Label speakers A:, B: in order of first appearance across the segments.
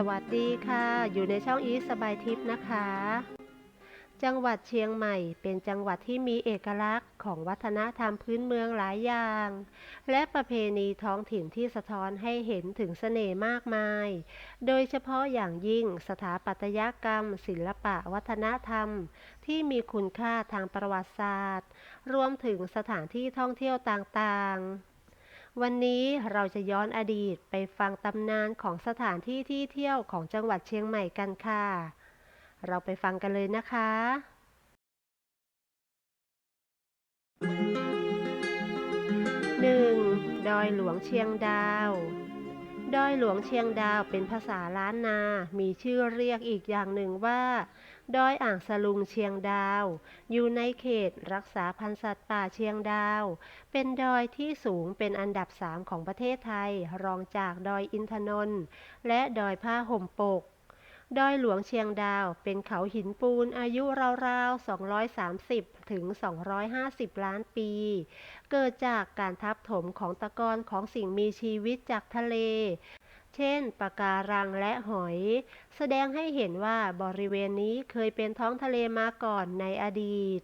A: สวัสดีค่ะ อยู่ในช่องอีสบายทิพย์นะคะ จังหวัดเชียงใหม่เป็นจังหวัดที่มีเอกลักษณ์ของวัฒนธรรมพื้นเมืองหลายอย่าง และประเพณีท้องถิ่นที่สะท้อนให้เห็นถึงเสน่ห์มากมาย โดยเฉพาะอย่างยิ่งสถาปัตยกรรม ศิลปะวัฒนธรรม ที่มีคุณค่าทางประวัติศาสตร์ รวมถึงสถานที่ท่องเที่ยวต่างๆ วันนี้เราจะย้อนอดีตไปฟังตำนานของสถานที่ที่เที่ยวของจังหวัดเชียงใหม่กันค่ะ เราไปฟังกันเลยนะคะ 1. ดอยหลวงเชียงดาว ดอยหลวงเชียงดาวเป็นภาษาล้านนา มีชื่อเรียกอีกอย่างหนึ่งว่า ดอยอ่างสลุงเชียงดาว อยู่ในเขตรักษาพันธุ์สัตว์ป่าเชียงดาว เป็นดอยที่สูงเป็นอันดับสามของประเทศไทย รองจากดอยอินทนนท์และดอยผ้าห่มปก ดอยหลวงเชียงดาวเป็นเขาหินปูนอายุราวๆ 230 ถึง 250 ล้านปี เกิดจากการทับถมของตะกอนของสิ่งมีชีวิตจากทะเล เช่นปะการังและหอย แสดงให้เห็นว่าบริเวณนี้เคยเป็นท้องทะเลมาก่อนในอดีต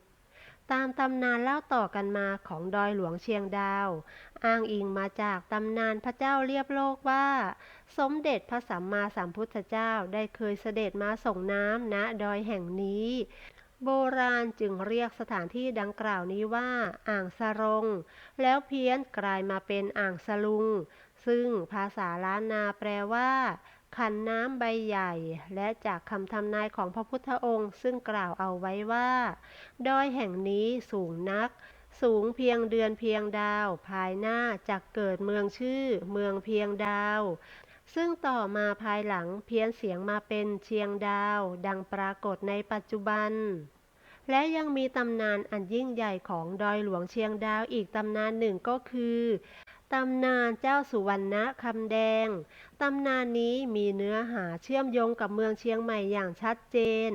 A: ตามตำนานเล่าต่อกันมาของดอยหลวงเชียงดาว อ้างอิงมาจากตำนานพระเจ้าเรียบโลกว่า สมเด็จพระสัมมาสัมพุทธเจ้าได้เคยเสด็จมาส่งน้ำณดอยแห่งนี้โบราณจึงเรียกสถานที่ดังกล่าวนี้ว่า อ่างสะรง แล้วเพี้ยนกลายมาเป็นอ่างสะลุง ซึ่งภาษาล้านนาแปลว่า ขันน้ำใบใหญ่ และจากคำทำนายของพระพุทธองค์ ซึ่งกล่าวเอาไว้ว่า ดอยแห่งนี้สูงนัก สูงเพียงเดือนเพียงดาว ภายหน้าจะเกิดเมืองชื่อ เมืองเพียงดาว ซึ่งต่อมาภายหลังเพี้ยนเสียงมาเป็นเชียงดาว ดังปรากฏในปัจจุบันและยังมีตำนานอันยิ่งใหญ่ของดอยหลวงเชียงดาวอีกตำนานหนึ่งก็คือ ตำนานเจ้าสุวรรณคำแดง ตำนานนี้มีเนื้อหาเชื่อมโยงกับเมืองเชียงใหม่อย่างชัดเจน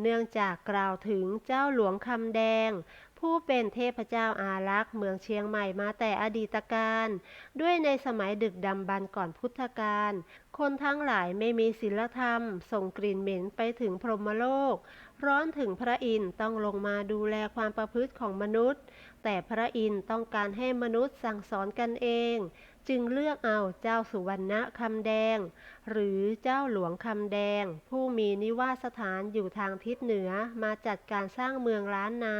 A: เนื่องจากกล่าวถึงเจ้าหลวงคำแดง ผู้เป็นเทพเจ้าอารักษ์เมืองเชียงใหม่มาแต่อดีตการ ด้วยในสมัยดึกดำบรรพ์ก่อนพุทธกาลคนทั้งหลายไม่มีศีลธรรม ส่งกลิ่นเหม็นไปถึงพรหมโลก ร้อนถึงพระอินทร์ต้องลงมาดูแลความประพฤติของมนุษย์ แต่พระอินทร์ต้องการให้มนุษย์สั่งสอนกันเอง จึงเลือกเอาเจ้าสุวรรณคำแดง หรือเจ้าหลวงคำแดง ผู้มีนิวาสถานอยู่ทางทิศเหนือมาจัดการสร้างเมืองล้านนา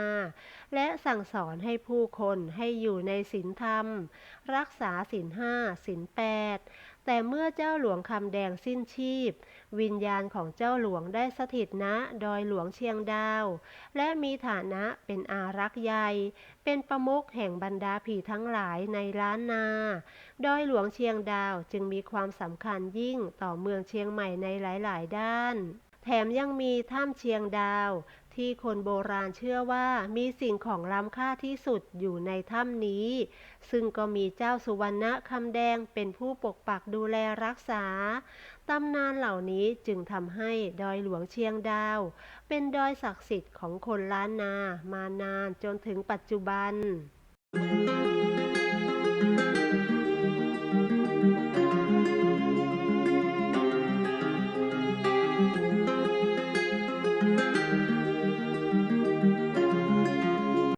A: และสั่งสอนให้ผู้คนให้อยู่ในศีลธรรม รักษาศีลห้าศีลแปด แต่เมื่อเจ้าหลวงคำแดงสิ้นชีพ วิญญาณของเจ้าหลวงได้สถิตณดอยหลวงเชียงดาว และมีฐานะเป็นอารักษ์ใหญ่ เป็นประมุขแห่งบรรดาผีทั้งหลายในล้านนา ดอยหลวงเชียงดาวจึงมีความสำคัญยิ่งต่อเมืองเชียงใหม่ในหลาย ๆ ด้าน แถมยังมีถ้ำเชียงดาว ที่คนโบราณเชื่อว่ามีสิ่งของล้ำค่าที่สุดอยู่ในถ้ำนี้ ซึ่งก็มีเจ้าสุวรรณคำแดงเป็นผู้ปกปักดูแลรักษา ตำนานเหล่านี้จึงทำให้ดอยหลวงเชียงดาว เป็นดอยศักดิ์สิทธิ์ของคนล้านนามานานจนถึงปัจจุบัน